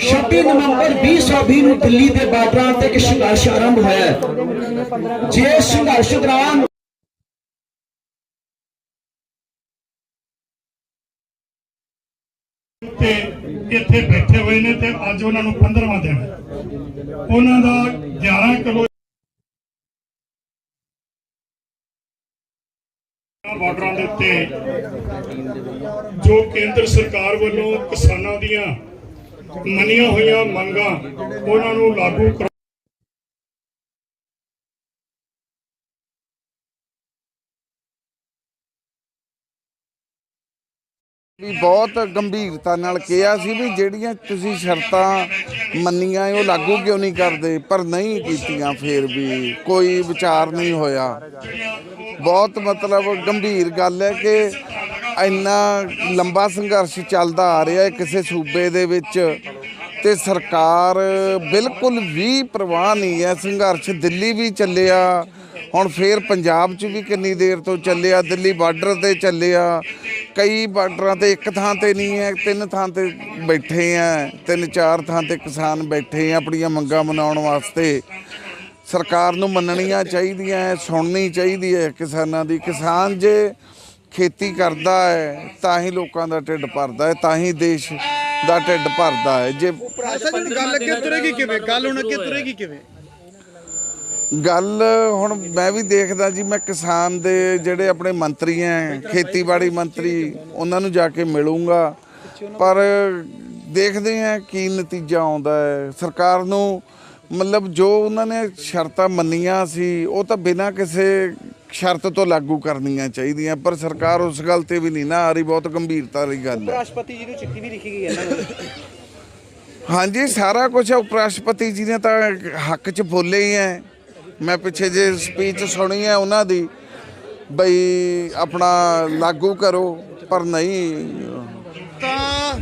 26 ਨਵੰਬਰ 2020 ਨੂੰ ਦਿੱਲੀ ਦੇ ਬਾਰਡਰਾਂ ਤੇ ਇੱਕ ਸੰਘਰਸ਼ ਆਰੰਭ ਹੋਇਆ ਹੈ। ਜੇ ਸੰਘਰਸ਼ ਦੌਰਾਨ ਤੇ ਇੱਥੇ ਬੈਠੇ ਹੋਏ ਨੇ ਤੇ ਅੱਜ ਉਹਨਾਂ ਨੂੰ 15ਵਾਂ ਦਿਨ। ਉਹਨਾਂ ਦਾ 11 ਕਿਲੋ ਬਾਰਡਰਾਂ ਦੇ ਉੱਤੇ ਜੋ ਕੇਂਦਰ ਸਰਕਾਰ ਵੱਲੋਂ ਕਿਸਾਨਾਂ ਦੀਆਂ ਮੰਨੀਆਂ ਹੋਈਆਂ ਮੰਗਾਂ, ਉਹਨਾਂ ਨੂੰ ਲਾਗੂ ਵੀ ਬਹੁਤ ਗੰਭੀਰਤਾ ਨਾਲ ਕਿਹਾ ਸੀ ਵੀ ਜਿਹੜੀਆਂ ਤੁਸੀਂ ਸ਼ਰਤਾਂ ਮੰਨੀਆਂ ਉਹ ਲਾਗੂ ਕਿਉਂ ਨਹੀਂ ਕਰਦੇ? ਪਰ ਨਹੀਂ ਕੀਤੀਆਂ ਫੇਰ ਵੀ। ਕੋਈ ਵਿਚਾਰ ਨਹੀਂ ਹੋਇਆ। ਬਹੁਤ ਮਤਲਬ ਗੰਭੀਰ ਗੱਲ ਹੈ ਕਿ ਇੰਨਾ ਲੰਬਾ ਸੰਘਰਸ਼ ਚੱਲਦਾ ਆ ਰਿਹਾ ਹੈ ਕਿਸੇ ਸੂਬੇ ਦੇ ਵਿੱਚ ਤੇ ਸਰਕਾਰ ਬਿਲਕੁਲ ਵੀ ਪ੍ਰਵਾਹ ਨਹੀਂ ਹੈ। ਸੰਘਰਸ਼ ਦਿੱਲੀ ਵੀ ਚੱਲਿਆ। ਹੁਣ ਫੇਰ ਪੰਜਾਬ 'ਚ ਵੀ ਕਿੰਨੀ ਦੇਰ ਤੋਂ ਚੱਲਿਆ, ਦਿੱਲੀ ਬਾਰਡਰ ਤੇ ਚੱਲਿਆ। ਕਈ ਬਾਰਡਰਾਂ ਤੇ ਇੱਕ ਥਾਂ ਤੇ ਨਹੀਂ ਹੈ, ਤਿੰਨ ਥਾਂ ਤੇ ਬੈਠੇ ਆ, ਤਿੰਨ ਚਾਰ ਥਾਂ ਤੇ ਕਿਸਾਨ ਬੈਠੇ ਆ ਆਪਣੀਆਂ ਮੰਗਾਂ ਮਨਾਉਣ ਵਾਸਤੇ। ਸਰਕਾਰ ਨੂੰ ਮੰਨਣੀਆਂ ਚਾਹੀਦੀਆਂ ਹੈ ਸੁਣਨੀ ਚਾਹੀਦੀ ਹੈ ਕਿਸਾਨਾਂ ਦੀ। ਕਿਸਾਨ ਜੇ ਖੇਤੀ ਕਰਦਾ ਹੈ, ਤਾਂ ਹੀ ਲੋਕਾਂ ਦਾ ਢਿੱਡ ਭਰਦਾ ਹੈ, ਤਾਂ ਹੀ ਦੇਸ਼ ਦਾ ਢਿੱਡ ਭਰਦਾ ਹੈ। ਜੇ ਅਸਲ ਗੱਲ ਅੱਗੇ ਤੁਰੇਗੀ ਕਿਵੇਂ? ਗੱਲ ਹੁਣ ਅੱਗੇ ਤੁਰੇਗੀ ਕਿਵੇਂ? ਗੱਲ ਹੁਣ ਮੈਂ ਵੀ ਦੇਖਦਾ ਜੀ ਮੈਂ ਕਿਸਾਨ ਦੇ ਜਿਹੜੇ ਆਪਣੇ ਮੰਤਰੀ ਹੈ ਖੇਤੀਬਾੜੀ ਮੰਤਰੀ ਉਹਨਾਂ ਨੂੰ ਜਾ ਕੇ ਮਿਲੂੰਗਾ। ਪਰ ਦੇਖਦੇ ਹਾਂ ਕੀ ਨਤੀਜਾ ਆਉਂਦਾ ਹੈ ਸਰਕਾਰ ਨੂੰ ਮਤਲਬ ਜੋ ਉਹਨਾਂ ਨੇ ਸ਼ਰਤਾਂ ਮੰਨੀਆਂ ਸੀ ਉਹ ਤਾਂ ਬਿਨਾਂ ਕਿਸੇ ਸ਼ਰਤ ਤੋਂ ਲਾਗੂ ਕਰਨੀਆਂ ਚਾਹੀਦੀਆਂ ਪਰ ਸਰਕਾਰ ਉਸ ਗੱਲ ਤੇ ਵੀ ਨਹੀਂ ਨਾ ਆ ਰਹੀ ਬਹੁਤ ਗੰਭੀਰਤਾ ਵਾਲੀ ਗੱਲ ਹੈ ਰਾਸ਼ਟਰਪਤੀ ਜੀ ਨੂੰ ਚਿੱਠੀ ਵੀ ਲਿਖੀ ਗਈ ਹੈ ਨੂੰ ਹਾਂਜੀ ਸਾਰਾ ਕੁਝ ਉਪ ਰਾਸ਼ਟਰਪਤੀ ਜੀ ਨੇ ਤਾਂ ਹੱਕ 'ਚ ਬੋਲੇ ਹੀ ਹੈ ਮੈਂ ਪਿੱਛੇ ਜੇ ਸਪੀਚ ਸੁਣੀ ਹੈ ਉਹਨਾਂ ਦੀ, ਬਈ ਆਪਣਾ ਲਾਗੂ ਕਰੋ, ਪਰ ਨਹੀਂ। ਤਾਂ